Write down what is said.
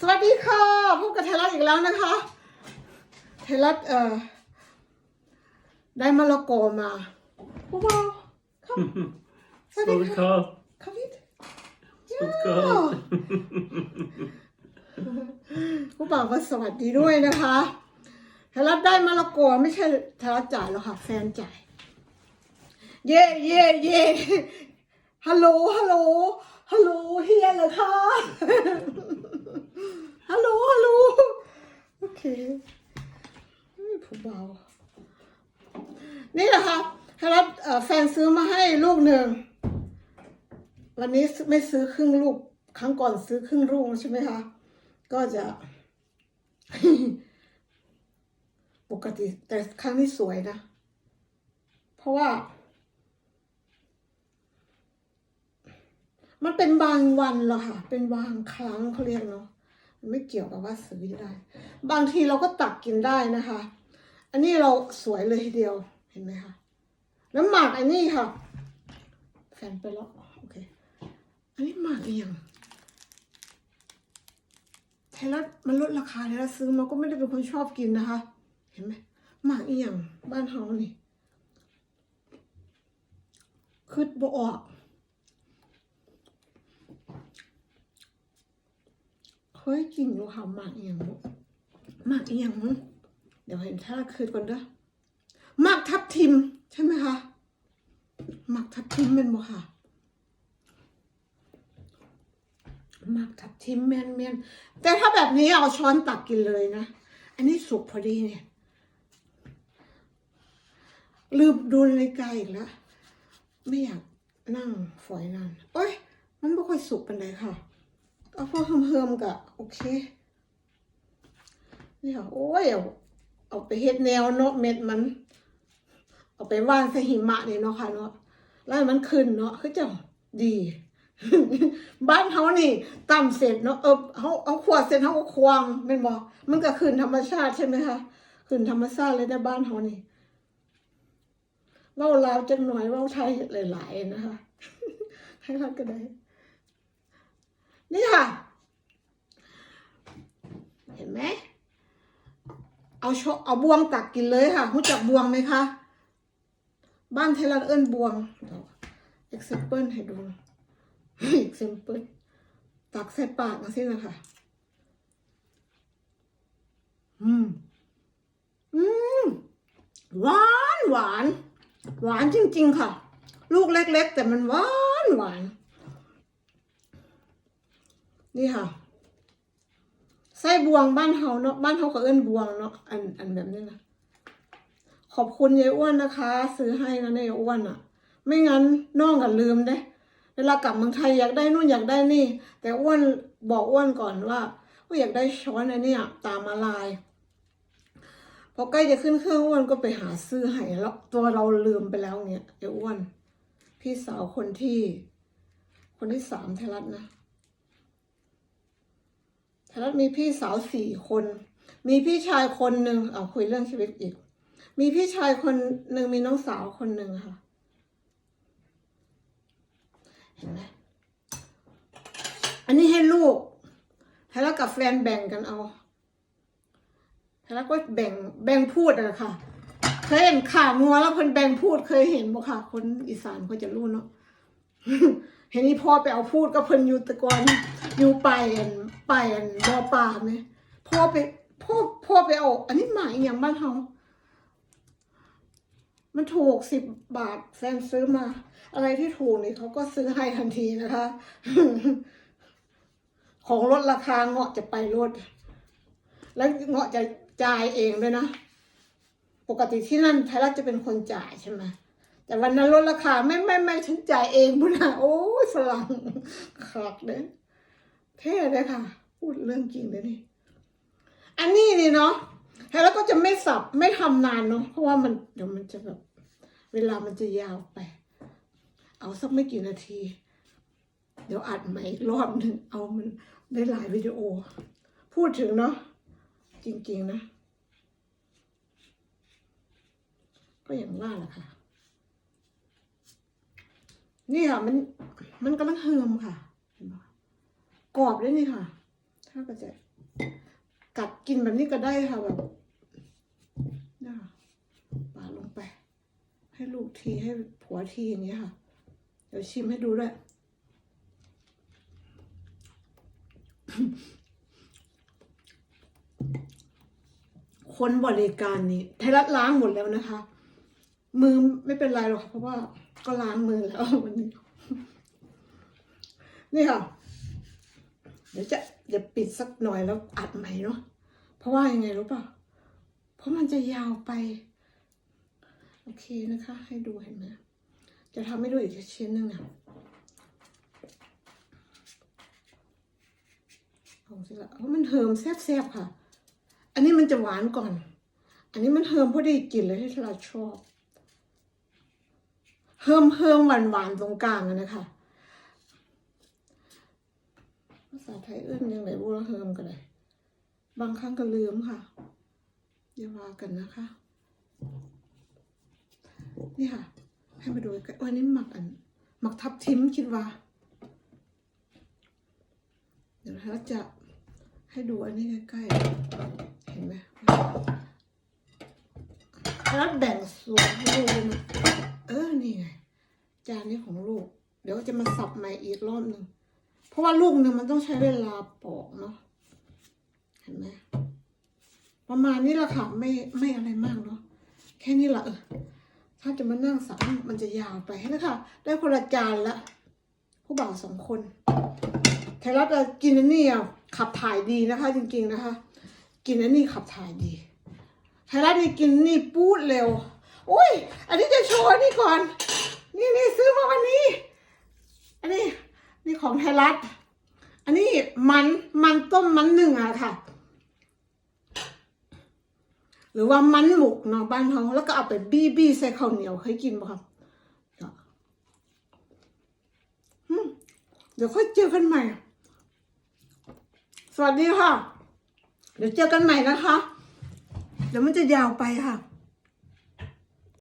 สวัสดีค่ะพบกับไทยรัฐอีกแล้วนะคะ ไทยรัฐเอ่อ ได้มะละกอมาว้าวครับสวัสดี Slå ค่ะ Karl. ครับพี่ Slå Karl. ผู้บ่าวก็สวัสดีด้วยนะคะไทยรัฐได้มะละกอไม่ใช่ไทยรัฐจ่ายหรอกค่ะ แฟนจ่าย เย่เย่เย่ฮัลโหลฮัลโหลฮัลโหลเฮียเหรอคะ ฮัลโหลฮัลโหลโอเคผู้เบานี่นะคะไทยรัฐเอ่อแฟนซื้อมาให้ลูกหนึ่ง วันนี้ไม่ซื้อครึ่งลูก ครั้งก่อนซื้อครึ่งลูกใช่ไหมคะ ก็จะ ปกติแต่ครั้งนี้สวยนะ เพราะว่า มันเป็นบางวันเหรอค่ะ เป็นบางครั้งเขาเรียกเนาะ ไม่เกี่ยวกับว่าซื้อได้ บางทีเราก็ตักกินได้นะคะ อันนี้เราสวยเลยทีเดียวเห็นไหมคะแล้วหมากอันนี้ค่ะ แฟนไปแล้วโอเค อันนี้หมากอีกอย่างไทยรัฐมันลดราคาแล้วซื้อมาก็ไม่ได้เป็นคนชอบกินนะคะ เห็นไหมหมากอีกอย่างบ้านเฮานี่คืดบ่ออก เคยกินอยู่ค่ะหมากอีหยังหมากอียังมั้งเดี๋ยวเห็นถ้าคืนก่อนเด้อหมากทับทิม ใช่ไหมคะหมากทับทิมเป็นบ่ค่ะหมากทับทิมแมนแมนแต่ถ้าแบบนี้เอาช้อนตักกินเลยนะ อันนี้สุกพอดีเนี่ย ลืมดูนาฬิกาอีกแล้ว ไม่อยากนั่งฝอยนานโอ้ย มันไม่ค่อยสุกเป็นไรค่ะ เอาพวกเฮิมๆกะโอเคนี่ค่ะโอ้ยเอาเอาไปเฮ็ดแนวเนาะเม็ดมัน เอาไปว่านใส่หิมะนี่เนาะค่ะเนาะแล้วมันขึ้นเนาะคือจะดี บ้านเขานี่ต่ำเสร็จเนาะเออเขาเอาขวดเสร็จเขาก็ควางแม่นบ่มันก็ขึ้นธรรมชาติใช่ไหมคะขึ้นธรรมชาติเลยในบ้านเขานี่เว้าลาวจังหน่อยเว้าไทยหลาย ๆ นะคะให้รักก็ได้ นี่ค่ะ เห็นไหมเอาชเอาบวงตักกินเลยค่ะรู้จักบวงไหมคะบ้านไทยรัฐเอิ้นบวงเอ็กซ์เปิลให้ดูเอ็กซ์เปิลตักใส่ปากนะสินะคะอืม อืม หวานหวาน หวานจริง ๆ ค่ะ ลูกเล็ก ๆ แต่มันหวานหวาน นี่ค่ะไส้บวงบ้านเฮาเนาะบ้านเฮาก็เอิ้นบวงเนาะอันอันแบบนี้นะขอบคุณยายอ้วนนะคะ ซื้อให้นะเนี่ยายอ้วนอะ่ะ ไม่งั้นน้องก็ลืมเด้เวลากลับเมืองไทยอยากได้นู่นอยากได้นี่ แต่อ้วนบอกอ้วนก่อนว่าว่าอยากได้ช้อนอันเนี้ยตามมาลายพอใกล้จะขึ้นเครื่องอ้วนก็ไปหาซื้อให้แล้วตัวเราลืมไปแล้วเนี่ยยายอ้วน พี่สาวคนที่ คนที่สามไทยรัฐนะ ทยรัฐมีพี่สาวสี่คน มีพี่ชายคนหนึ่งเอาคุยเรื่องชีวิตอีก มีพี่ชายคนหนึ่งมีน้องสาวคนหนึ่งค่ะ เห็นไหมอันนี้ให้ลูกไทยรัฐกับแฟนแบ่งกันเอาไทยรัฐก็แบ่งแบ่งพูดอะค่ะเคยเห็นข่าวงัวแล้วคนแบ่งพูดเคยเห็นบ่ค่ะ คนอีสานเขาจะรู้เนาะ เห็นนี่พ่อไปเอาพูดก็เพิ่นอยู่ตะกอนอยู่ไปอันไปอันบ่อป่าไหมพ่อไปพ่อพ่อไปเอาอันนี้หมายอย่างบ้านเฮามันถูกสิบบาทแฟนซื้อมา อะไรที่ถูกนี่เขาก็ซื้อให้ทันทีนะคะ ของลดราคาเงาะจะไปลด แล้วเงาะจะจ่ายเองด้วยนะ ปกติที่นั่นไทยรัฐจะเป็นคนจ่ายใช่ไหม แต่วันนั้นลดราคาไม่ไม่ไม่ฉันจ่ายเองพุนะโอ้ยฝรั่งขักเลยเท่เลยค่ะ พูดเรื่องจริงเลยนี่อันนี้นี่เนาะแล้วก็จะไม่สับไม่ทำนานเนาะเพราะว่ามันเดี๋ยวมันจะแบบเวลามันจะยาวไป เอาสักไม่กี่นาที เดี๋ยวอัดใหม่อีกรอบหนึ่งเอามันได้หลายวิดีโอ พูดถึงเนาะจริง ๆ นะ ก็อย่างว่าแหละค่ะ นี่ค่ะมัน มันกำลังเฮิมค่ะกรอบด้วยนี่ค่ะ ถ้าก็จะกัดกินแบบนี้ก็ได้ค่ะแบบนี่ค่ะปาลงไป ให้ลูกทีให้ผัวทีอย่างเงี้ยค่ะ เดี๋ยวชิมให้ดูด้วยคนบริการนี่ไทยรัฐล้างหมดแล้วนะคะ มือไม่เป็นไรหรอกเพราะว่า ก็ล้างมือแล้ววันนี้ นี่ค่ะ เดี๋ยวจะเดี๋ยวปิดสักหน่อยแล้วอัดใหม่เนาะ เพราะว่ายังไงรู้ป่ะ เพราะมันจะยาวไป โอเคนะคะ ให้ดูเห็นไหม จะทำให้ดูอีกชิ้นหนึ่งนะเอาสิละเพราะมันเฮิมแซ่บๆค่ะ อันนี้มันจะหวานก่อน อันนี้มันเฮิมพอดีกลินเลยที่เราชอบ เฮิ่มเฮิ่มหวานหวานตรงกลางนะคะภาษาไทยเอื้นยังไงบูรเฮิมกันเลยบางครั้งก็ลืมค่ะอย่าว่ากันนะคะ นี่ค่ะ ให้มาดูกันว่านี่หมักอันหมักทับทิมคิดว่า เดี๋ยวเราจะให้ดูอันนี้ใกล้ๆเห็นไหมแล้วแบ่งส่วนให้ดูนะ เออนี่ไงจานนี้ของลูก เดี๋ยวจะมาสับใหม่อีกรอบหนึ่งเพราะว่าลูกหนึ่งมันต้องใช้เวลาปอกเนาะเห็นไหมประมาณนี้แหละค่ะไม่ไม่อะไรมากเนาะแค่นี้แหละเออถ้าจะมานั่งสับมันจะยาวไปนะคะได้คนละจานละผู้บ่าวสองคนไทยรัฐกินอันนี้อะขับถ่ายดีนะคะ จริง ๆนะคะ กินอันนี้ขับถ่ายดีไทยรัฐนี่กินนี่ปูดเร็ว อุ้ย อันนี้จะโชว์นี่ก่อน นี่นี่ซื้อมาวันนี้ อันนี้ นี่ของไทยรัฐ อันนี้มันมันต้มมันหนึ่งอะค่ะ หรือว่ามันหมกเนาะบ้านเขาแล้วก็เอาไปบี้บี้ใส่ข้าวเหนียวเคยกินป่ะครับเดี๋ยวค่อยเจอกันใหม่ สวัสดีค่ะ เดี๋ยวเจอกันใหม่นะคะ เดี๋ยวมันจะยาวไปค่ะ